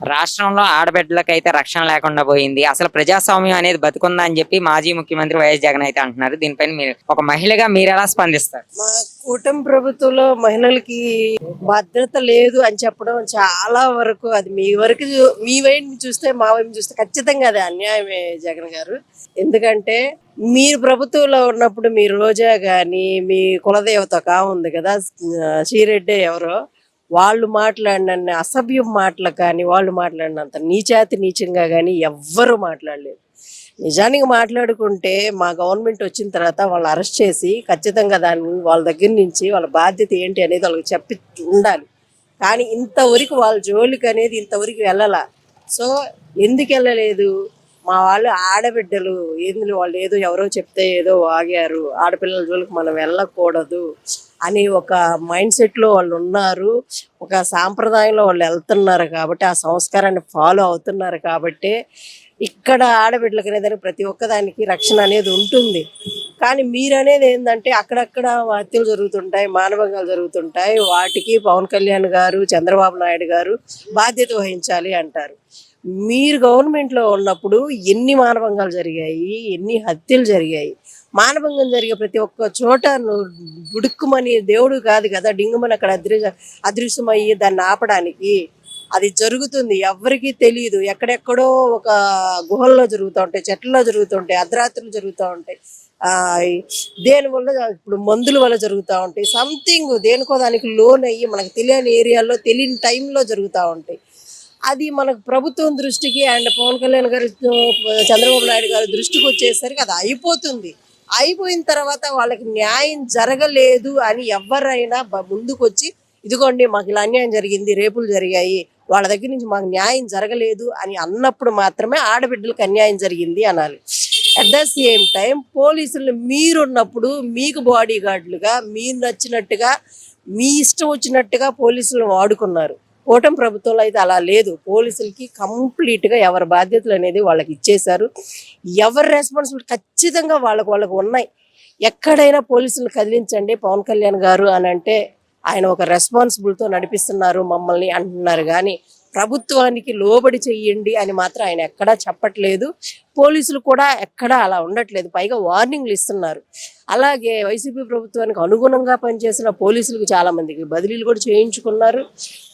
రాష్ట్రంలో ఆడబిడ్డలకైతే రక్షణ లేకుండా పోయింది. అసలు ప్రజాస్వామ్యం అనేది బతుకుందా అని చెప్పి మాజీ ముఖ్యమంత్రి వైఎస్ జగన్ అయితే అంటున్నారు. దీనిపైన మీరు ఒక మహిళగా మీరు ఎలా స్పందిస్తారు? మా కూటమి ప్రభుత్వంలో మహిళలకి భద్రత లేదు అని చెప్పడం చాలా వరకు అది మీ వరకు మీ వైపు చూస్తే మా వైపు చూస్తే ఖచ్చితంగా అది అన్యాయమే జగన్ గారు. ఎందుకంటే మీరు ప్రభుత్వంలో ఉన్నప్పుడు మీ రోజా కానీ మీ కులదేవత కా ఉంది కదా శ్రీరెడ్డి ఎవరో వాళ్ళు మాట్లాడిన అసభ్యం మాటలు కానీ వాళ్ళు మాట్లాడినంత నీచాతి నీచంగా కానీ ఎవ్వరూ మాట్లాడలేదు. నిజానికి మాట్లాడుకుంటే మా గవర్నమెంట్ వచ్చిన తర్వాత వాళ్ళు అరెస్ట్ చేసి ఖచ్చితంగా దాన్ని వాళ్ళ దగ్గర నుంచి వాళ్ళ బాధ్యత ఏంటి అనేది వాళ్ళకి చెప్పి ఉండాలి. కానీ ఇంతవరకు వాళ్ళ జోలికి అనేది ఇంతవరకు వెళ్ళాల. సో ఎందుకు వెళ్ళలేదు? మా వాళ్ళు ఆడబిడ్డలు ఏంది వాళ్ళు ఏదో ఎవరో చెప్తే ఏదో వాగారు. ఆడపిల్లల జోలికి మనం వెళ్ళకూడదు. అని ఒక మైండ్ సెట్లో వాళ్ళు ఉన్నారు. ఒక సాంప్రదాయంలో వాళ్ళు వెళ్తున్నారు కాబట్టి ఆ సంస్కారాన్ని ఫాలో అవుతున్నారు కాబట్టి ఇక్కడ ఆడబిడ్డలకు అనేది ప్రతి ఒక్కదానికి రక్షణ అనేది ఉంటుంది. కానీ మీరు అనేది ఏంటంటే అక్కడక్కడ హత్యలు జరుగుతుంటాయి మానభంగాలు జరుగుతుంటాయి వాటికి పవన్ కళ్యాణ్ గారు చంద్రబాబు నాయుడు గారు బాధ్యత వహించాలి అంటారు. మీరు గవర్నమెంట్లో ఉన్నప్పుడు ఎన్ని మానభంగాలు జరిగాయి ఎన్ని హత్యలు జరిగాయి మానభంగం జరిగే ప్రతి ఒక్క చోట ఉడుక్కుమని దేవుడు కాదు కదా డింగుమని అక్కడ అదృ అదృశ్యమయ్యి దాన్ని ఆపడానికి. అది జరుగుతుంది. ఎవరికీ తెలియదు ఎక్కడెక్కడో ఒక గుహల్లో జరుగుతూ ఉంటాయి చెట్లలో జరుగుతుంటాయి అర్ధరాత్రులు జరుగుతూ ఉంటాయి. దేనివల్ల ఇప్పుడు మందుల వల్ల జరుగుతూ ఉంటాయి. సంథింగ్ దేనికో దానికి లోన్ అయ్యి మనకు తెలియని ఏరియాల్లో తెలియని టైంలో జరుగుతూ ఉంటాయి. అది మనకు ప్రభుత్వం దృష్టికి అండ్ పవన్ కళ్యాణ్ గారు చంద్రబాబు నాయుడు గారి దృష్టికి వచ్చేసరికి అది అయిపోతుంది. అయిపోయిన తర్వాత వాళ్ళకి న్యాయం జరగలేదు అని ఎవరైనా ముందుకొచ్చి ఇదిగోండి మాకు ఇలా అన్యాయం జరిగింది రేపులు జరిగాయి వాళ్ళ దగ్గర నుంచి మాకు న్యాయం జరగలేదు అని అన్నప్పుడు మాత్రమే ఆడబిడ్డలకు అన్యాయం జరిగింది అనాలి. అట్ ద సేమ్ టైం పోలీసులు మీరున్నప్పుడు మీకు బాడీ గార్డులుగా మీరు నచ్చినట్టుగా మీ ఇష్టం వచ్చినట్టుగా పోలీసులను వాడుకున్నారు. కూటమి ప్రభుత్వంలో అయితే అలా లేదు. పోలీసులకి కంప్లీట్గా ఎవరి బాధ్యతలు అనేది వాళ్ళకి ఇచ్చేశారు. ఎవరి రెస్పాన్సిబిలిటీ ఖచ్చితంగా వాళ్ళకు వాళ్ళకు ఉన్నాయి. ఎక్కడైనా పోలీసులు కదిలించండి. పవన్ కళ్యాణ్ గారు అని అంటే ఆయన ఒక రెస్పాన్సిబుల్తో నడిపిస్తున్నారు మమ్మల్ని అంటున్నారు. కానీ ప్రభుత్వానికి లోబడి చెయ్యండి అని మాత్రం ఆయన ఎక్కడా చెప్పట్లేదు. పోలీసులు కూడా ఎక్కడా అలా ఉండట్లేదు. పైగా వార్నింగ్లు ఇస్తున్నారు. అలాగే వైసీపీ ప్రభుత్వానికి అనుగుణంగా పనిచేసిన పోలీసులకు చాలా మందికి బదిలీలు కూడా చేయించుకున్నారు.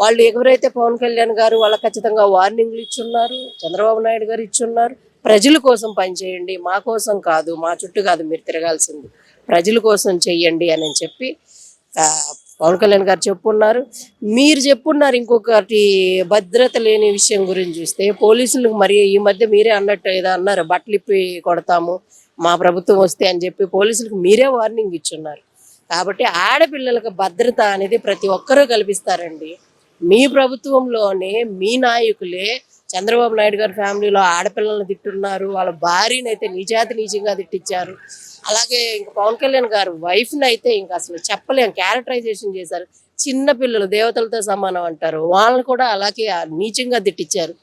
వాళ్ళు ఎవరైతే పవన్ కళ్యాణ్ గారు వాళ్ళ ఖచ్చితంగా వార్నింగ్లు ఇచ్చున్నారు చంద్రబాబు నాయుడు గారు ఇచ్చున్నారు ప్రజల కోసం పనిచేయండి మా కోసం కాదు మా చుట్టూ కాదు మీరు తిరగాల్సింది. ప్రజల కోసం చెయ్యండి అని చెప్పి పవన్ కళ్యాణ్ గారు చెప్పున్నారు. మీరు చెప్పున్నారు ఇంకొకటి భద్రత లేని విషయం గురించి చూస్తే పోలీసులకు మరి ఈ మధ్య మీరే అన్నట్టు ఏదో అన్నారు బట్టలు ఇప్పి కొడతాము మా ప్రభుత్వం వస్తే అని చెప్పి పోలీసులకు మీరే వార్నింగ్ ఇచ్చున్నారు. కాబట్టి ఆడపిల్లలకు భద్రత అనేది ప్రతి ఒక్కరూ కల్పిస్తారండి. మీ ప్రభుత్వంలోనే మీ నాయకులే చంద్రబాబు నాయుడు గారి ఫ్యామిలీలో ఆడపిల్లల్ని తిట్టున్నారు. వాళ్ళ భార్యని అయితే నిజాతి నీచంగా తిట్టించారు. అలాగే ఇంకా పవన్ కళ్యాణ్ గారు వైఫ్ని అయితే ఇంకా అసలు చెప్పలేం క్యారెక్టరైజేషన్ చేశారు. చిన్న పిల్లలు దేవతలతో సమానం అంటారు. వాళ్ళని కూడా అలాగే నీచంగా తిట్టించారు.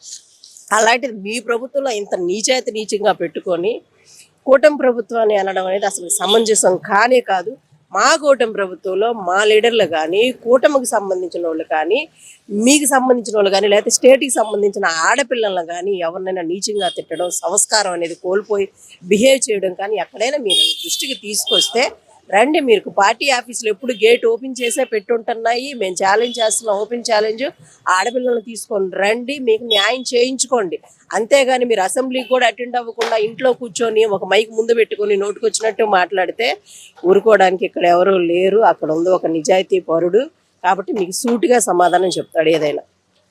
అలాంటిది మీ ప్రభుత్వంలో ఇంత నీచాతి నీచంగా పెట్టుకొని కూటమి ప్రభుత్వాన్ని అనడం అనేది అసలు సమంజసం కానే కాదు. మా కూటమి ప్రభుత్వంలో మా లీడర్లు కానీ కూటమికి సంబంధించిన వాళ్ళు కానీ మీకు సంబంధించిన వాళ్ళు కానీ లేకపోతే స్టేట్కి సంబంధించిన ఆడపిల్లలను కానీ ఎవరినైనా నీచంగా తిట్టడం సంస్కారం అనేది కోల్పోయి బిహేవ్ చేయడం కానీ ఎక్కడైనా మీరు దృష్టికి తీసుకొస్తే రండి మీరు పార్టీ ఆఫీసులు ఎప్పుడు గేట్ ఓపెన్ చేసే పెట్టుంటున్నాయి. మేము ఛాలెంజ్ చేస్తున్నాం ఓపెన్ ఛాలెంజ్. ఆడపిల్లలను తీసుకొని రండి మీకు న్యాయం చేయించుకోండి. అంతేగాని మీరు అసెంబ్లీకి కూడా అటెండ్ అవ్వకుండా ఇంట్లో కూర్చొని ఒక మైక్ ముందు పెట్టుకొని నోటుకొచ్చినట్టు మాట్లాడితే ఊరుకోవడానికి ఇక్కడ ఎవరు లేరు. అక్కడ ఉంది ఒక నిజాయితీ పరుడు. కాబట్టి మీకు సూటిగా సమాధానం చెప్తాడు ఏదైనా.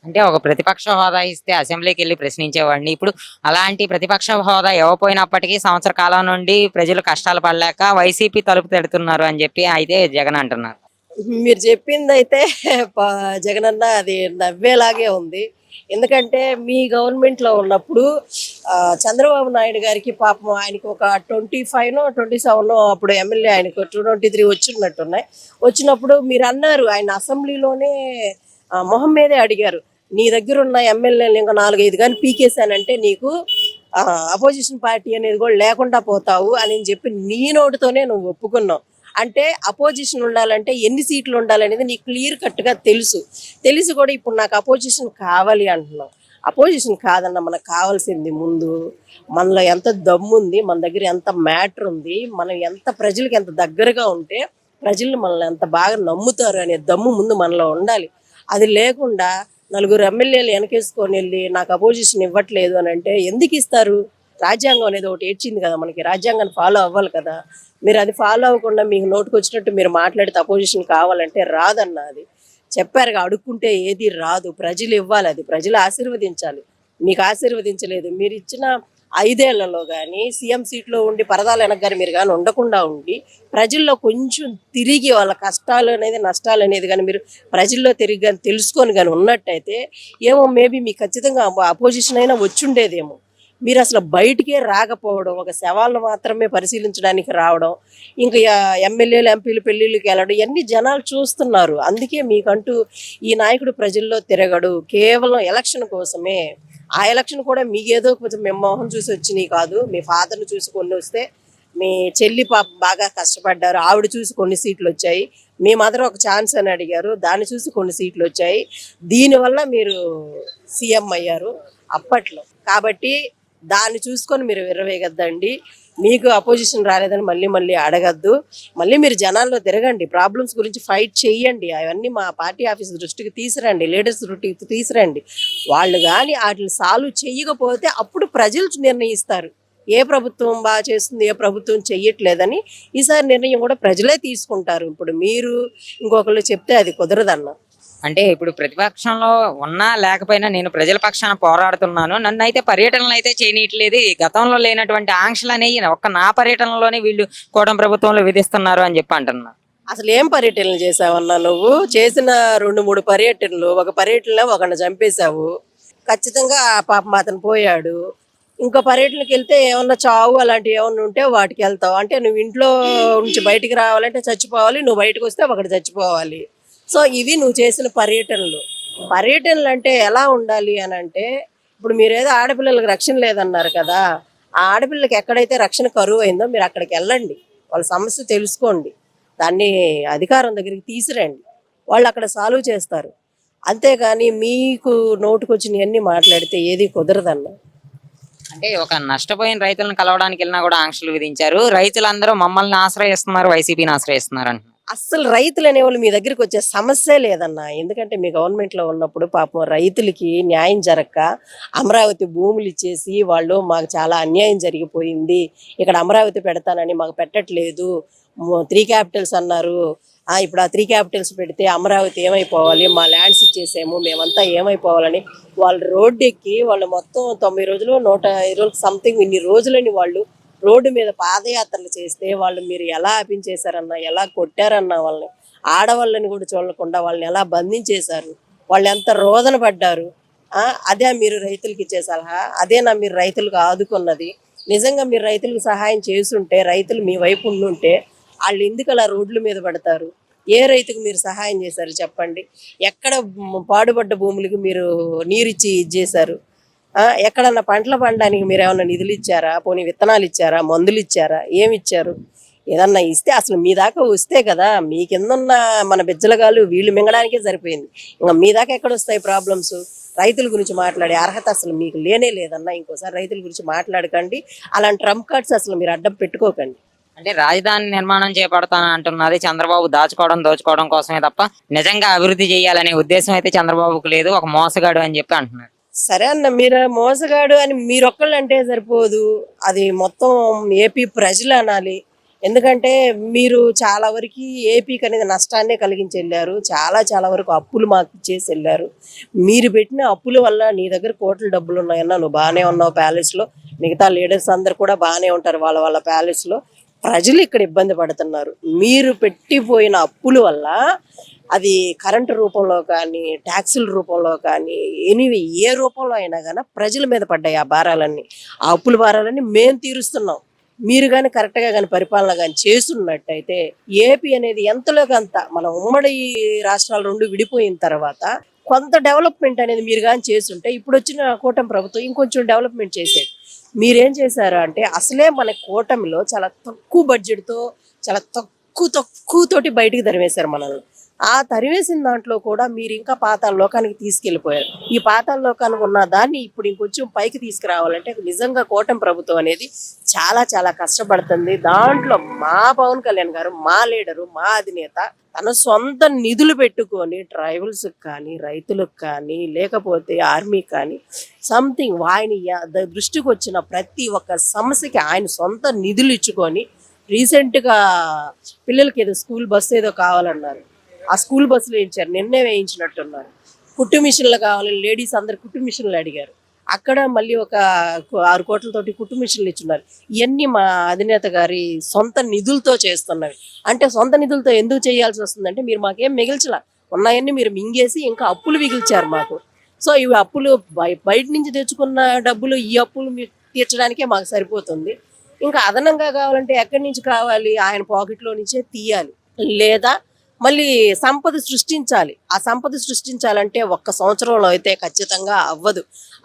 అంటే ఒక ప్రతిపక్ష హోదా ఇస్తే అసెంబ్లీకి వెళ్ళి ప్రశ్నించేవాడిని. ఇప్పుడు అలాంటి ప్రతిపక్ష హోదా ఇవ్వపోయినప్పటికీ సంవత్సర కాలం నుండి ప్రజలు కష్టాలు పడలేక వైసీపీ తలుపు తెడుతున్నారు అని చెప్పి అయితే జగన్ అంటున్నారు. మీరు చెప్పింది అయితే జగన్ అన్న అది నవ్వేలాగే ఉంది. ఎందుకంటే మీ గవర్నమెంట్లో ఉన్నప్పుడు చంద్రబాబు నాయుడు గారికి పాపం ఆయనకి ఒక ట్వంటీ ఫైవ్ ట్వంటీ సెవెన్ అప్పుడు ఎమ్మెల్యే ఆయనకు టూ ట్వంటీ త్రీ వచ్చినట్టున్నాయి. వచ్చినప్పుడు మీరు అన్నారు ఆయన అసెంబ్లీలోనే మొహం మీదే అడిగారు. నీ దగ్గర ఉన్న ఎమ్మెల్యేలు ఇంకా నాలుగైదు కానీ పీకేశానంటే నీకు అపోజిషన్ పార్టీ అనేది కూడా లేకుండా పోతావు అని చెప్పి నీ నోటితోనే నువ్వు ఒప్పుకున్నావు. అంటే అపోజిషన్ ఉండాలంటే ఎన్ని సీట్లు ఉండాలనేది నీకు క్లియర్ కట్గా తెలుసు. తెలిసి కూడా ఇప్పుడు నాకు అపోజిషన్ కావాలి అంటున్నావు. అపోజిషన్ కాదన్న మనకు కావాల్సింది ముందు మనలో ఎంత దమ్ము ఉంది మన దగ్గర ఎంత మ్యాటర్ ఉంది మనం ఎంత ప్రజలకు ఎంత దగ్గరగా ఉంటే ప్రజలు మనల్ని ఎంత బాగా నమ్ముతారు అనే దమ్ము ముందు మనలో ఉండాలి. అది లేకుండా నలుగురు ఎమ్మెల్యేలు వెనకేసుకొని వెళ్ళి నాకు అపోజిషన్ ఇవ్వట్లేదు అని అంటే ఎందుకు ఇస్తారు? రాజ్యాంగం అనేది ఒకటి ఏడ్చింది కదా మనకి. రాజ్యాంగాన్ని ఫాలో అవ్వాలి కదా. మీరు అది ఫాలో అవ్వకుండా మీకు నోటుకు వచ్చినట్టు మీరు మాట్లాడితే అపోజిషన్ కావాలంటే రాదన్న అది. చెప్పారుగా అడుక్కుంటే ఏది రాదు. ప్రజలు ఇవ్వాలి అది. ప్రజలు ఆశీర్వదించాలి. మీకు ఆశీర్వదించలేదు. మీరు ఇచ్చిన ఐదేళ్ళలో కానీ సీఎం సీట్లో ఉండి పరదాల వెనక మీరు కానీ ఉండకుండా ఉండి ప్రజల్లో కొంచెం తిరిగి వాళ్ళ కష్టాలు అనేది నష్టాలు అనేది కానీ మీరు ప్రజల్లో తిరిగి కానీ తెలుసుకొని కానీ ఉన్నట్టయితే ఏమో మేబీ మీకు ఖచ్చితంగా అపోజిషన్ అయినా వచ్చుండేదేమో. మీరు అసలు బయటికే రాకపోవడం ఒక శవాలను మాత్రమే పరిశీలించడానికి రావడం ఇంకా ఎమ్మెల్యేలు ఎంపీలు పెళ్ళిళ్ళకి వెళ్ళడం ఇవన్నీ జనాలు చూస్తున్నారు. అందుకే మీకంటూ ఈ నాయకుడు ప్రజల్లో తిరగడు. కేవలం ఎలక్షన్ కోసమే ఆ ఎలక్షన్ కూడా మీకేదో కొంచెం మేము మొహం చూసి వచ్చినాయి కాదు. మీ ఫాదర్ని చూసి కొన్ని వస్తే మీ చెల్లి పాప బాగా కష్టపడ్డారు. ఆవిడ చూసి కొన్ని సీట్లు వచ్చాయి. మీ మదర్ ఒక ఛాన్స్ అని అడిగారు. దాన్ని చూసి కొన్ని సీట్లు వచ్చాయి. దీనివల్ల మీరు సీఎం అయ్యారు అప్పట్లో. కాబట్టి దాన్ని చూసుకొని మీరు విరవేయగద్దండి మీకు అపోజిషన్ రాలేదని మళ్ళీ మళ్ళీ అడగద్దు. మళ్ళీ మీరు జనాల్లో తిరగండి. ప్రాబ్లమ్స్ గురించి ఫైట్ చేయండి అవన్నీ మా పార్టీ ఆఫీస్ దృష్టికి తీసురండి లీడర్స్ దృష్టికి తీసురండి వాళ్ళు కానీ వాటిని సాల్వ్ చేయకపోతే అప్పుడు ప్రజలు నిర్ణయిస్తారు. ఏ ప్రభుత్వం బాగా చేస్తుంది ఏ ప్రభుత్వం చెయ్యట్లేదని ఈసారి నిర్ణయం కూడా ప్రజలే తీసుకుంటారు. ఇప్పుడు మీరు ఇంకొకళ్ళు చెప్తే అది కుదరదన్నా. అంటే ఇప్పుడు ప్రతిపక్షంలో ఉన్నా లేకపోయినా నేను ప్రజల పక్షాన పోరాడుతున్నాను. నన్ను అయితే పర్యటనలు అయితే చేయనీయట్లేదు. ఈ గతంలో లేనటువంటి ఆంక్షలు అనేవి ఒక్క నా పర్యటనలోనే వీళ్ళు కూటమి ప్రభుత్వంలో విధిస్తున్నారు అని చెప్పి అంటున్నారు అసలు ఏం పర్యటనలు చేసావన్నా నువ్వు? చేసిన రెండు మూడు పర్యటనలు ఒక పర్యటనలో ఒకరిని చంపేశావు. ఖచ్చితంగా ఆ పాపం అతను పోయాడు. ఇంకో పర్యటనకి వెళ్తే ఏమన్నా చావు అలాంటివి ఏమన్నా ఉంటే వాటికి వెళ్తావు. అంటే నువ్వు ఇంట్లో నుంచి బయటికి రావాలంటే చచ్చిపోవాలి. నువ్వు బయటకు వస్తే ఒకటి చచ్చిపోవాలి. సో ఇవి నువ్వు చేసిన పర్యటనలు. పర్యటనలు అంటే ఎలా ఉండాలి అని అంటే ఇప్పుడు మీరు ఏదో ఆడపిల్లలకు రక్షణ లేదన్నారు కదా ఆ ఆడపిల్లకి ఎక్కడైతే రక్షణ కరువు అయిందో మీరు అక్కడికి వెళ్ళండి. వాళ్ళ సమస్య తెలుసుకోండి. దాన్ని అధికారం దగ్గరికి తీసిరండి వాళ్ళు అక్కడ సాల్వ్ చేస్తారు. అంతేగాని మీకు నోటుకొచ్చినవన్నీ మాట్లాడితే ఏది కుదరదన్న? అంటే ఒక నష్టపోయిన రైతులను కలవడానికి వెళ్ళినా కూడా ఆంక్షలు విధించారు. రైతులందరూ మమ్మల్ని ఆశ్రయిస్తున్నారు వైసీపీని ఆశ్రయిస్తున్నారు అంటున్నారు. అస్సలు రైతులు అనేవాళ్ళు మీ దగ్గరికి వచ్చే సమస్య లేదన్నా. ఎందుకంటే మీ గవర్నమెంట్లో ఉన్నప్పుడు పాపం రైతులకి న్యాయం జరగక అమరావతి భూములు ఇచ్చేసి వాళ్ళు మాకు చాలా అన్యాయం జరిగిపోయింది ఇక్కడ అమరావతి పెడతానని మాకు పెట్టట్లేదు త్రీ క్యాపిటల్స్ అన్నారు. ఆ, ఇప్పుడు ఆ త్రీ క్యాపిటల్స్ పెడితే అమరావతి ఏమైపోవాలి మా ల్యాండ్స్ ఇచ్చేసాము మేమంతా ఏమైపోవాలని వాళ్ళు రోడ్డు ఎక్కి వాళ్ళు మొత్తం తొంభై రోజులు నూట ఇరవై రోజులు సంథింగ్ ఇన్ని రోజులని వాళ్ళు రోడ్డు మీద పాదయాత్రలు చేస్తే వాళ్ళు మీరు ఎలా ఆపించేశారన్నా ఎలా కొట్టారన్నా వాళ్ళని ఆడవాళ్ళని కూడా చూడకుండా వాళ్ళని ఎలా బంధించేశారు వాళ్ళు ఎంత రోదన పడ్డారు అదే మీరు రైతులకి ఇచ్చే సలహా అదేనా మీరు రైతులకు ఆదుకున్నది. నిజంగా మీరు రైతులకు సహాయం చేస్తుంటే రైతులు మీ వైపు ఉండుంటే వాళ్ళు ఎందుకు అలా రోడ్ల మీద పడతారు? ఏ రైతుకు మీరు సహాయం చేశారు చెప్పండి? ఎక్కడ పాడుపడ్డ భూములకు మీరు నీరిచ్చి ఇది చేశారు? ఎక్కడన్నా పంటలు పండడానికి మీరు ఏమన్నా నిధులు ఇచ్చారా? పోనీ విత్తనాలు ఇచ్చారా? మందులు ఇచ్చారా? ఏమి ఇచ్చారు? ఏదన్నా ఇస్తే అసలు మీ దాకా వస్తే కదా మీ కింద ఉన్న మన బిజ్జలగాలు వీళ్ళు మింగడానికే సరిపోయింది. ఇంకా మీ దాకా ఎక్కడ వస్తాయి ప్రాబ్లమ్స్ రైతుల గురించి మాట్లాడే అర్హత అసలు మీకు లేనే లేదన్నా ఇంకోసారి రైతుల గురించి మాట్లాడకండి. అలాంటి ట్రంప్ కార్డ్స్ అసలు మీరు అడ్డం పెట్టుకోకండి. అంటే రాజధాని నిర్మాణం చేపడతాను అంటున్నది చంద్రబాబు దాచుకోవడం దోచుకోవడం కోసమే తప్ప నిజంగా అభివృద్ధి చేయాలనే ఉద్దేశం అయితే చంద్రబాబుకు లేదు. ఒక మోసగాడు అని చెప్పి అంటున్నారు. సరే అన్న మీరు మోసగాడు అని మీరొక్కళ్ళు అంటే సరిపోదు. అది మొత్తం ఏపీ ప్రజలు అనాలి. ఎందుకంటే మీరు చాలా వరకు ఏపీకి అనేది నష్టాన్నే కలిగించి వెళ్ళారు చాలా చాలా వరకు అప్పులు మాకు ఇచ్చేసి వెళ్ళారు మీరు పెట్టిన అప్పుల వల్ల నీ దగ్గర కోట్ల డబ్బులు ఉన్నాయన్నా నువ్వు బాగానే ఉన్నావు ప్యాలెస్లో. మిగతా లీడర్స్ అందరు కూడా బాగానే ఉంటారు వాళ్ళ వాళ్ళ ప్యాలెస్లో. ప్రజలు ఇక్కడ ఇబ్బంది పడుతున్నారు. మీరు పెట్టిపోయిన అప్పుల వల్ల అది కరెంటు రూపంలో కానీ ట్యాక్సుల రూపంలో కానీ ఎనివి ఏ రూపంలో అయినా కానీ ప్రజల మీద పడ్డాయి ఆ భారాలన్నీ. ఆ అప్పుల భారాలన్నీ మేము తీరుస్తున్నాం. మీరు కానీ కరెక్ట్గా కానీ పరిపాలన కానీ చేస్తున్నట్టయితే ఏపీ అనేది ఎంతలోకంత అంత మన ఉమ్మడి రాష్ట్రాలు రెండు విడిపోయిన తర్వాత కొంత డెవలప్మెంట్ అనేది మీరు కానీ చేస్తుంటే ఇప్పుడు వచ్చిన కూటమి ప్రభుత్వం ఇంకొంచెం డెవలప్మెంట్ చేసేది. మీరేం చేశారు అంటే అసలే మన కూటమిలో చాలా తక్కువ బడ్జెట్తో చాలా తక్కువ తక్కువ తోటి బయటికి తరివేశారు మనల్ని. ఆ తరివేసిన దాంట్లో కూడా మీరు ఇంకా పాతాల లోకానికి తీసుకెళ్ళిపోయారు ఈ పాతాల లోకానికి ఉన్న దాన్ని ఇప్పుడు ఇంకొంచెం పైకి తీసుకురావాలంటే నిజంగా కూటమి ప్రభుత్వం అనేది చాలా చాలా కష్టపడుతుంది. దాంట్లో మా పవన్ కళ్యాణ్ గారు మా లీడరు మా అధినేత తన సొంత నిధులు పెట్టుకొని ట్రైబల్స్కి కానీ రైతులకు కానీ లేకపోతే ఆర్మీ కానీ సంథింగ్ ఆయన దృష్టికి వచ్చిన ప్రతి ఒక్క సమస్యకి ఆయన సొంత నిధులు ఇచ్చుకొని రీసెంట్గా పిల్లలకి ఏదో స్కూల్ బస్సు ఏదో కావాలన్నారు. ఆ స్కూల్ బస్సులు వేయించారు. నిన్నే వేయించినట్టున్నారు. కుట్టు మిషన్లు కావాలని లేడీస్ అందరు కుట్టు మిషన్లు అడిగారు. అక్కడ మళ్ళీ ఒక ఆరు కోట్లతోటి కుట్టు మిషన్లు ఇచ్చున్నారు. ఇవన్నీ మా అధినేత గారి సొంత నిధులతో చేస్తున్నవి. అంటే సొంత నిధులతో ఎందుకు చేయాల్సి వస్తుందంటే మీరు మాకేం మిగిల్చలా. ఉన్నాయన్నీ మీరు మింగేసి ఇంకా అప్పులు మిగిల్చారు మాకు. సో ఇవి అప్పులు బయట నుంచి తెచ్చుకున్న డబ్బులు ఈ అప్పులు మీ- తీర్చడానికే మాకు సరిపోతుంది. ఇంకా అదనంగా కావాలంటే ఎక్కడి నుంచి కావాలి ఆయన పాకెట్లో నుంచే తీయాలి. లేదా మళ్ళీ సంపద సృష్టించాలి. ఆ సంపద సృష్టించాలంటే ఒక్క సంవత్సరంలో అయితే ఖచ్చితంగా అవ్వదు.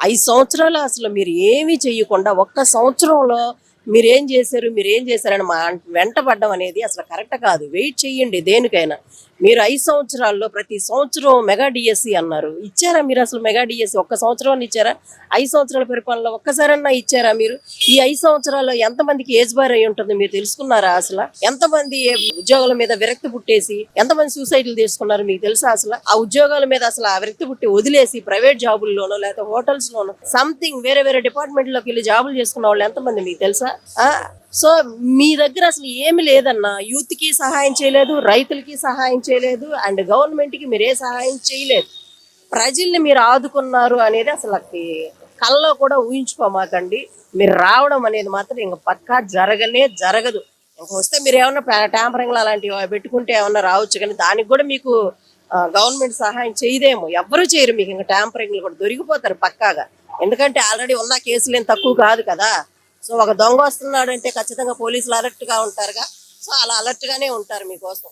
ఐదు సంవత్సరాలు అసలు మీరు ఏమీ చేయకుండా ఒక్క సంవత్సరంలో మీరేం చేశారు మీరు ఏం చేశారని మా వెంట పడ్డం అనేది అసలు కరెక్ట్ కాదు. వెయిట్ చేయండి దేనికైనా. మీరు ఐదు సంవత్సరాల్లో ప్రతి సంవత్సరం మెగా డిఎస్సి అన్నారు. ఇచ్చారా మీరు అసలు మెగా డిఎస్సి ఒక్క సంవత్సరం ఇచ్చారా? ఐదు సంవత్సరాల పరిపాలన ఒక్కసారన్నా ఇచ్చారా మీరు? ఈ ఐదు సంవత్సరాల్లో ఎంతమందికి ఏజ్ బార్ అయి ఉంటుంది మీరు తెలుసుకున్నారా అసలు? ఎంతమంది ఉద్యోగాల మీద విరక్తి పుట్టేసి ఎంతమంది సూసైడ్లు తీసుకున్నారు మీకు తెలుసా అసలు? ఆ ఉద్యోగాల మీద అసలు ఆ విరక్తి పుట్టి వదిలేసి ప్రైవేట్ జాబుల్లోనో లేకపోతే హోటల్స్ లోనో సంథింగ్ వేరే వేరే డిపార్ట్మెంట్లోకి వెళ్ళి జాబులు చేసుకున్న వాళ్ళు ఎంతమంది మీకు తెలుసా? సో మీ దగ్గర అసలు ఏమి లేదన్న యూత్కి సహాయం చేయలేదు రైతులకి సహాయం చేయలేదు అండ్ గవర్నమెంట్కి మీరు ఏ సహాయం చేయలేదు. ప్రజల్ని మీరు ఆదుకున్నారు అనేది అసలు కళ్ళలో కూడా ఊహించుకోమాకండి. మీరు రావడం అనేది మాత్రం ఇంకా పక్కా జరగనే జరగదు. ఇంకా వస్తే మీరు ఏమన్నా ట్యాంపరింగ్లు అలాంటివి పెట్టుకుంటే ఏమన్నా రావచ్చు కానీ దానికి కూడా మీకు గవర్నమెంట్ సహాయం చేయదేమో. ఎవ్వరూ చేయరు మీకు ఇంకా ట్యాంపరింగ్లు కూడా దొరికిపోతారు పక్కాగా. ఎందుకంటే ఆల్రెడీ ఉన్న కేసులు ఏం తక్కువ కాదు కదా. సో ఒక దొంగ వస్తున్నాడంటే ఖచ్చితంగా పోలీసులు అలర్ట్గా ఉంటారుగా. సో అలా అలర్ట్గానే ఉంటారు మీకోసం.